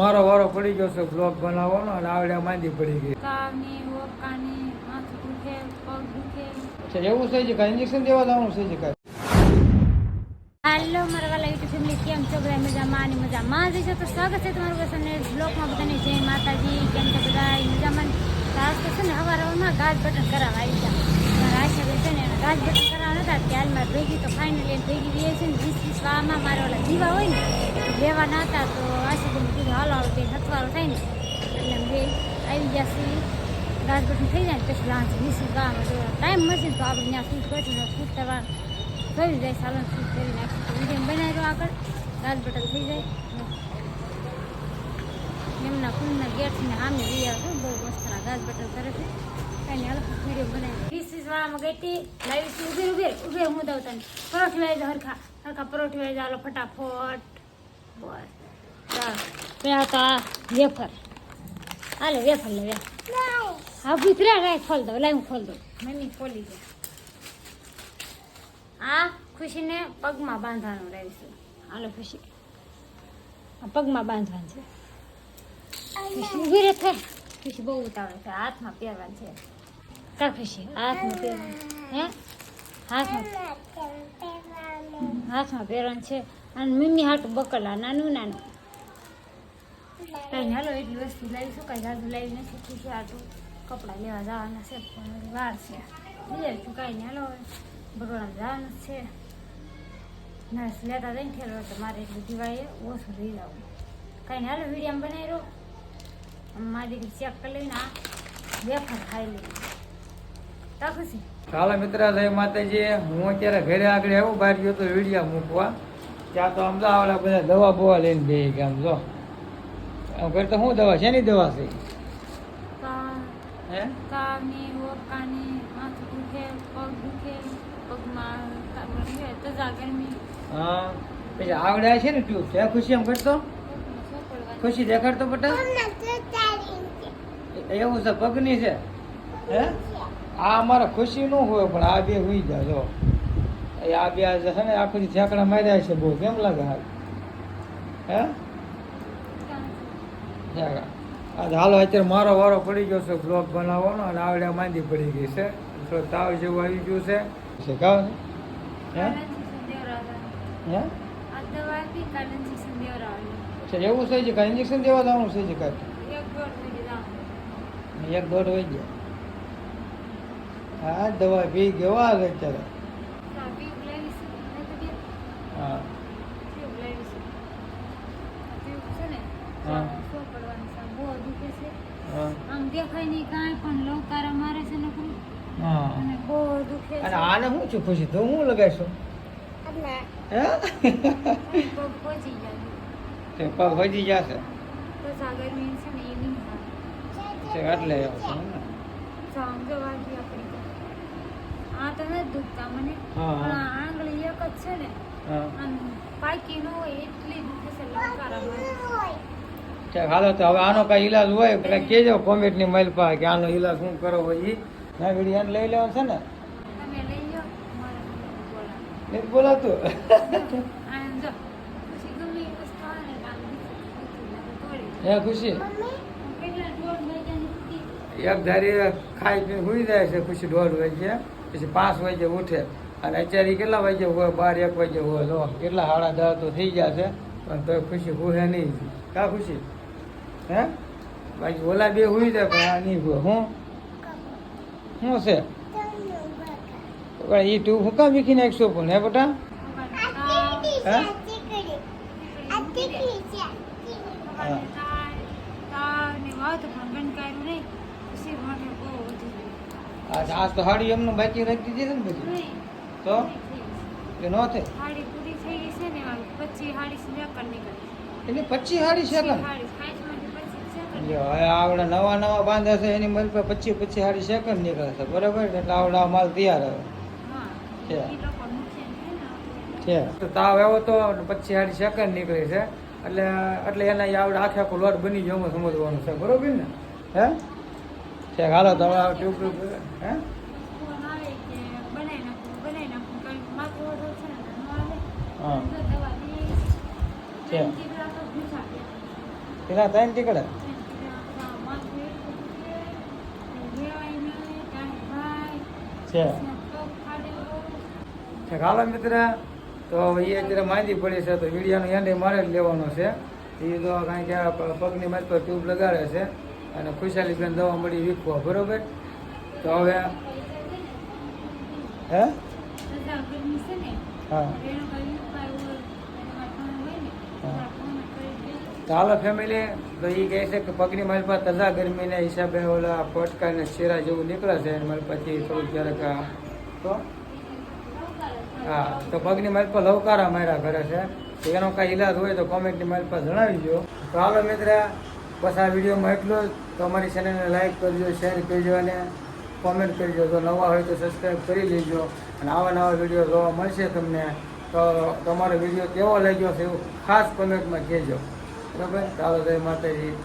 મારો વારો પડી ગયો છે બ્લોગ બનાવવાનો અને આવડે માંદી પડી ગઈ. એવું અચ્છા એવું છે કે કાંઈ ઇન્જેક્શન દેવા જવાનું છે કાંઈ? હાલો મારા વાલા યુટ્યુબ ફેમિલી કેમ છો? બધા મજામાં અને મજામાં જ છે તો સ્વાગત છે તમારું બધાને બ્લોગમાં બધાને જય માતાજી. કેમ છો બધા મજામાં આજ તો છે ને હવાર હવારમાં ગાજ બટન કરાવવા આવી ગયા. મારા આશા છે ને ગાજ બટન કરાવવા નતા. કે હાલમાં ભેગી તો ફાઇનલી ભેગી રહી છે ને વીસ વીસ વામાં મારા ઓલા જીવા હોય ને લેવા નતા તો આશાબેન કીધું હાલો હાલો તે થાય ને, એટલે બે આવી ગાજ બટન થઈ જાય ને પછી લાંચ વામાં તો ટાઈમ મળશે તો આપણે ત્યાં શૂટ કરશું શૂટ કરવા થઈ જાય, સાલન શૂટ કરી નાખીશું વીડિયો બનાવી દો આગળ બટન થઈ જાય. એમના ફૂલના ગેટને સામે લઈ આવજો બહુ મસ્તના બટન કરે છે. કાંઈ બનાવી. વીસ વીસ વાળામાં ગઈ હતી. લાવી છું ઊભી ઊભી ઊભી દઉં તને. પરોઠી વાળી હરખા. હરખા પરોઠી વાળી જાઓ ફટાફટ. બસ. ચાલ તો આ વેફર. હાલે વેફર લે વેફર. હા ભીતરા રાય ખોલ દો લાઈ હું ખોલ દઉં. મમ્મી ખોલી દે. આ ખુશીને પગમાં બાંધવાનું લાવીશું હાલો ખુશી. આ પગમાં બાંધવાનું છે. ખુશી ઊભી રહે થાય. ખુશી બહુ ઉતાવળ છે. હાથમાં પહેરવાનું છે. કા ખુશી? હાથમાં પહેરવાનું. હે? હાથમાં હાથમાં પહેરવાનું છે. અને મમ્મી હાટું બકલા નાનું નાનું. કાંઈ હાલો એટલી વસ્તુ લાવીશું કાંઈ જાજુ લાવી નથી ખુશી તો કપડાં લેવા જવાના છે વાર છે લઈ છું કાંઈ હાલો બરોડા જવાનું છે નર્સ લેતા જઈને ઠેલો તો મારે એટલું દિવાળીએ ઓછું લઈ જાવું કાંઈ હાલો વીડિયો બનાવી રહ્યો મારી દીકરી ચેક કરી લઈને આ વેફર ખાઈ લઈ ચાલો મિત્ર જય માતાજી હું અત્યારે ઘરે આગળ આવું બહાર ગયો તો વિડીયા મૂકવા ત્યાં તો આવડા બધા દવા બવા લઈને બે આમ જો આમ તો શું દવા શેની દવા છે? હે? તાવની ઓકાની માથું દુખે પગ દુખે પગમાં તજા ગરમી હા. પછી આવડ્યા છે ને ટ્યુબ છે ખુશી એમ કરતો? ખુશી દેખાડતો બટા એવું છે પગની છે? હે? આ અમારે ખુશી નું હોય પણ આ બે હુઈ જાય જો. એ આ બે છે ને આખું દી માર્યા છે બહુ કેમ લાગે હાલ? હે? ઠેકડા. આજે હાલો અત્યારે મારો વારો પડી ગયો છે બ્લોગ બનાવવાનો અને આવડે માંદી પડી ગઈ છે. થોડો તાવ જેવું આવી ગયું છે. છે કાવ આ છે એવું છે કે કાંઈ ઇન્જેક્શન દેવા જવાનું છે કે કાંઈ? એક દોઢ વહી ગયા. હા દવા પી ગયો. આવે અત્યારે હા. છે હા. સો પડવાની છે બહુ દુખે છે હા આમ દેખાય નહીં કાંઈ પણ લવકારા મારે છે નકરું હા. અને બહુ દુખે અને આને હું છું ખુશી? તો હું પગ જશે? બસ આ ગરમી છે ને એ નહીં એટલે એવું છે ને. સામ જવાથી આપણી આ તો નથી દુખતા મને. પણ આંગળી એક જ છે ને. પાકી ન હોય એટલી દુખે છે લવકારા હાલો તો હવે આનો કઈ ઈલાજ હોય એટલે કેજો કોમેન્ટની પાસે પા કે આનો ઈલાજ શું કરો હોય ઈ ના વીડિયો લઈ લેવાનું છે ને? એક બોલાતું એ હે ખુશી એક ધારી ખાઈ પીને સુઈ જાય છે પછી દોઢ વાગે પછી પાંચ વાગે ઉઠે. અને અત્યારે કેટલા વાગે હોય? બાર એક વાગે હોય. લો કેટલા સાડા દસ તો થઈ ગયા છે. પણ તો ખુશી હુહે નહીં. કા ખુશી? હે? બાકી ઓલા બે હોય જાય પણ આ નહીં હોય. હું? શું છે? પણ એ તું હું કામ વીખી નાખશો પણ હે બેટા? આજ તો હાડી એમનું બાકી રાખી દીધી ને બધી. તો? કે ન થાય હાડી પૂરી થઈ ગઈ છે ને પછી હાડી સિલેક્ટ નીકળી. એટલે પચીસ હાડી સેકન્ડ હાડી સાઈઝમાંથી પછી સેકન્ડ જો હવે આવડે નવા નવા બાંધે છે એની મન પર પચીસ પચીસ સારી સેકન્ડ નીકળે છે બરાબર? એટલે આવડા માલ તૈયાર આવે છે. છે તો તાવ આવ્યો તો પચીસ સારી સેકન્ડ નીકળે છે એટલે એટલે એના આવડે આખે આખો લોટ બની ગયો એમાં સમજવાનું છે. બરોબર ને? હે? છે હાલો તમે ટ્યુબ ટ્યુબ હે? હા આવે કે બનાવી નાખું બનાવી નાખું કારણ કે માથું વધુ છે ને ન આવે હા તો દવા દે છે. ચીબડા તો ભૂસા પે પેલા ત્રણ ટીકડા છે. છે હાલો મિત્ર. તો એ અત્યારે માહિતી પડી છે તો વિડીયોનો એન્ડ મારે જ લેવાનો છે. એ તો કાંઈ કે પગની મત પર ટ્યુબ લગાડે છે. અને ખુશાલી બેન દવા મળી વીખવા બરોબર? તો હવે હે? હા. તો હાલો ફેમિલી તો એ કહે છે કે પગની મારી પાસે તજા ગરમીના હિસાબે ઓલા ફટકા ને શેરા જેવું નીકળે છે મારી પછી થોડું ક્યારેક તો? હા, તો પગની મારી પર લવકારા માર્યા કરે છે. એનો કાંઈ ઈલાજ હોય તો કોમેન્ટની મારી પાસે જણાવી દો તો હાલો મિત્ર, બસ આ વિડીયોમાં એટલું જ. તો અમારી ચેનલને લાઈક કરજો શેર કરજો અને કોમેન્ટ કરજો. તો નવા હોય તો સબસ્ક્રાઈબ કરી લેજો. અને આવા નવા વીડિયો જોવા મળશે તમને. તો તમારો વીડિયો કેવો લાગ્યો છે એવું ખાસ કોમેન્ટમાં કહેજો. બરાબર? માટે માતાજી